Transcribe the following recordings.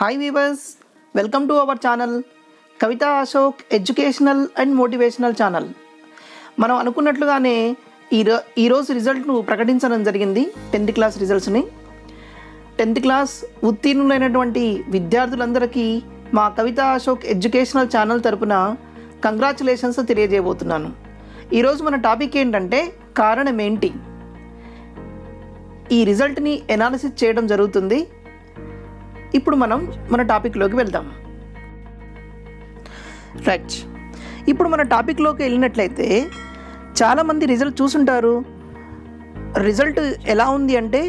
Hi viewers welcome to our channel Kavitha Ashok educational and motivational channel మనం అనుకున్నట్లుగానే ఈరో ఈరోజు రిజల్ట్ను ప్రకటించడం జరిగింది టెన్త్ క్లాస్ రిజల్ట్స్ని టెన్త్ క్లాస్ ఉత్తీర్ణులైనటువంటి విద్యార్థులందరికీ మా కవిత అశోక్ ఎడ్యుకేషనల్ ఛానల్ తరపున కంగ్రాచులేషన్స్ తెలియజేయబోతున్నాను. ఈరోజు మన టాపిక్ ఏంటంటే కారణం ఏంటి? ఈ రిజల్ట్ని ఎనాలిసిస్ చేయడం జరుగుతుంది. ఇప్పుడు మనం మన టాపిక్లోకి వెళ్దాం. రైట్ ఇప్పుడు మన టాపిక్లోకి వెళ్ళినట్లయితే చాలామంది రిజల్ట్ చూసుంటారు. రిజల్ట్ ఎలా ఉంది అంటే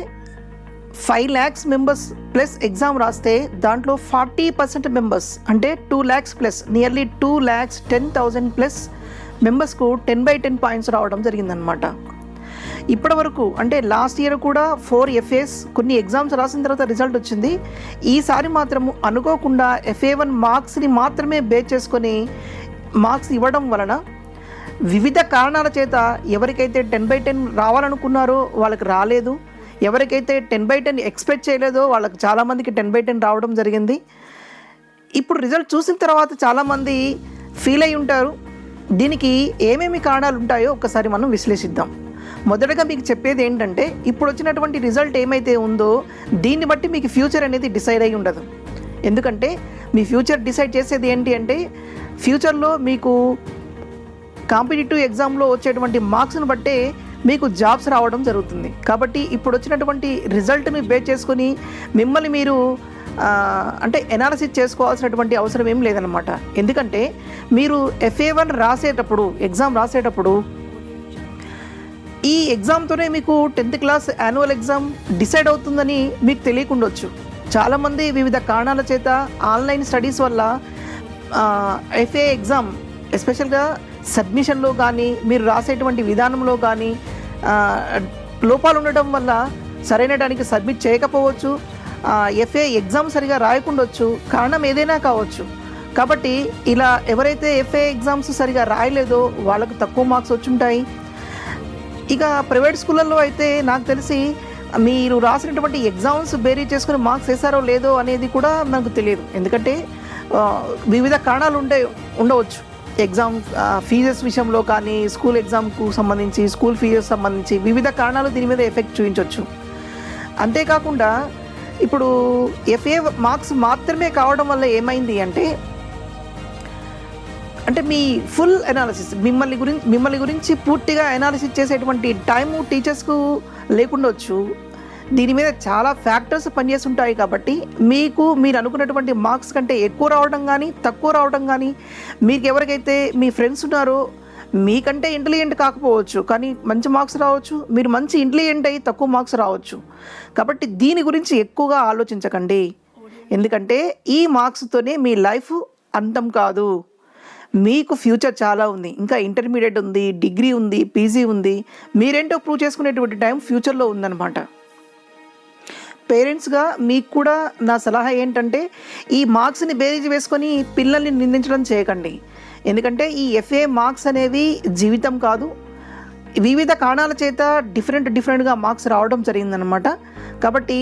five lakhs members plus exam రాస్తే దాంట్లో ఫార్టీ పర్సెంట్ మెంబర్స్ అంటే two lakhs plus nearly two lakhs ten thousand plus మెంబర్స్కు ten by ten points రావడం జరిగిందనమాట ఇప్పటి వరకు అంటే లాస్ట్ ఇయర్ కూడా ఫోర్ ఎఫ్ఏస్ కొన్ని ఎగ్జామ్స్ రాసిన తర్వాత రిజల్ట్ వచ్చింది. ఈసారి మాత్రము అనుకోకుండా ఎఫ్ఏ వన్ మార్క్స్ని మాత్రమే బేస్ చేసుకొని మార్క్స్ ఇవ్వడం వలన వివిధ కారణాల చేత ఎవరికైతే టెన్ బై టెన్ రావాలనుకున్నారో వాళ్ళకి రాలేదు. ఎవరికైతే టెన్ బై టెన్ ఎక్స్పెక్ట్ చేయలేదో వాళ్ళకి చాలామందికి టెన్ బై టెన్ రావడం జరిగింది. ఇప్పుడు రిజల్ట్ చూసిన తర్వాత చాలామంది ఫీల్ అయి ఉంటారు. దీనికి ఏమేమి కారణాలు ఉంటాయో ఒకసారి మనం విశ్లేషిద్దాం. మొదటగా మీకు చెప్పేది ఏంటంటే ఇప్పుడు వచ్చినటువంటి రిజల్ట్ ఏమైతే ఉందో దీన్ని బట్టి మీకు ఫ్యూచర్ అనేది డిసైడ్ అయి ఉండదు. ఎందుకంటే మీ ఫ్యూచర్ డిసైడ్ చేసేది ఏంటి అంటే ఫ్యూచర్లో మీకు కాంపిటేటివ్ ఎగ్జామ్లో వచ్చేటువంటి మార్క్స్ని బట్టే మీకు జాబ్స్ రావడం జరుగుతుంది. కాబట్టి ఇప్పుడు వచ్చినటువంటి రిజల్ట్ని బేస్ చేసుకొని మిమ్మల్ని మీరు అంటే ఎనాలసిస్ చేసుకోవాల్సినటువంటి అవసరం ఏం లేదనమాట ఎందుకంటే మీరు ఎఫ్ఏ వన్ రాసేటప్పుడు ఎగ్జామ్ రాసేటప్పుడు ఈ ఎగ్జామ్తోనే మీకు tenth class annual exam decide అవుతుందని మీకు తెలియకుండొచ్చు. చాలామంది వివిధ కారణాల చేత ఆన్లైన్ స్టడీస్ వల్ల ఎఫ్ఏ ఎగ్జామ్ ఎస్పెషల్గా సబ్మిషన్లో కానీ మీరు రాసేటువంటి విధానంలో కానీ లోపాలు ఉండటం వల్ల సరైన దానికి సబ్మిట్ చేయకపోవచ్చు ఎఫ్ఏ ఎగ్జామ్ సరిగా రాయకుండొచ్చు. కారణం ఏదైనా కావచ్చు. కాబట్టి ఇలా ఎవరైతే ఎఫ్ఏ ఎగ్జామ్స్ సరిగా రాయలేదో వాళ్ళకు తక్కువ మార్క్స్ వచ్చుంటాయి. ఇక ప్రైవేట్ స్కూళ్ళల్లో అయితే నాకు తెలిసి మీరు రాసినటువంటి ఎగ్జామ్స్ బేరీ చేసుకుని మార్క్స్ వేసారో లేదో అనేది కూడా నాకు తెలియదు. ఎందుకంటే వివిధ కారణాలు ఉండే ఉండవచ్చు. ఎగ్జామ్ ఫీజెస్ విషయంలో కానీ స్కూల్ ఎగ్జామ్కు సంబంధించి స్కూల్ ఫీజెస్ సంబంధించి వివిధ కారణాలు దీని మీద ఎఫెక్ట్ చూపించవచ్చు అంతేకాకుండా ఇప్పుడు ఎఫ్ఏ మార్క్స్ మాత్రమే కావడం వల్ల ఏమైంది అంటే అంటే మీ ఫుల్ అనాలిసిస్ మిమ్మల్ని గురించి మిమ్మల్ని గురించి పూర్తిగా అనాలిసిస్ చేసేటువంటి టైము టీచర్స్కు లేకుండొచ్చు దీని మీద చాలా ఫ్యాక్టర్స్ పనిచేస్తుంటాయి కాబట్టి మీకు మీరు అనుకున్నటువంటి మార్క్స్ కంటే ఎక్కువ రావడం కానీ తక్కువ రావడం కానీ మీకు ఎవరికైతే మీ ఫ్రెండ్స్ ఉన్నారో మీకంటే ఇంటెలిజెంట్ కాకపోవచ్చు కానీ మంచి మార్క్స్ రావచ్చు. మీరు మంచి ఇంటెలిజెంట్ అయ్యి తక్కువ మార్క్స్ రావచ్చు. కాబట్టి దీని గురించి ఎక్కువగా ఆలోచించకండి. ఎందుకంటే ఈ మార్క్స్తోనే మీ లైఫ్ అంతం కాదు. మీకు ఫ్యూచర్ చాలా ఉంది. ఇంకా ఇంటర్మీడియట్ ఉంది డిగ్రీ ఉంది పీజీ ఉంది. మీరేంటో ప్రూవ్ చేసుకునేటువంటి టైం ఫ్యూచర్లో ఉందన్నమాట. పేరెంట్స్గా మీకు కూడా నా సలహా ఏంటంటే ఈ మార్క్స్ని బేరీజ్ వేసుకొని పిల్లల్ని నిందించడం చేయకండి. ఎందుకంటే ఈ ఎఫ్ఏ మార్క్స్ అనేవి జీవితం కాదు. వివిధ కారణాల చేత డిఫరెంట్ డిఫరెంట్గా మార్క్స్ రావడం జరిగిందనమాట కాబట్టి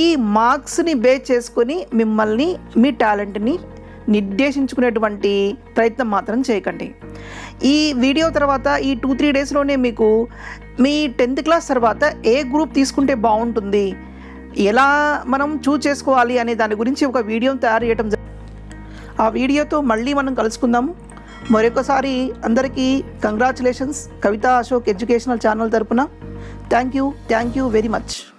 ఈ మార్క్స్ని బేస్ చేసుకొని మిమ్మల్ని మీ టాలెంట్ని నిర్దేశించుకునేటువంటి ప్రయత్నం మాత్రం చేయకండి. ఈ వీడియో తర్వాత ఈ టూ త్రీ డేస్లోనే మీకు మీ టెన్త్ క్లాస్ తర్వాత ఏ గ్రూప్ తీసుకుంటే బాగుంటుంది ఎలా మనం చూజ్ చేసుకోవాలి అనే దాని గురించి ఒక వీడియోని తయారు చేయడం ఆ వీడియోతో మళ్ళీ మనం కలుసుకుందాము మరొకసారి అందరికీ congratulations Kavitha Ashok educational channel తరపున. Thank you thank you very much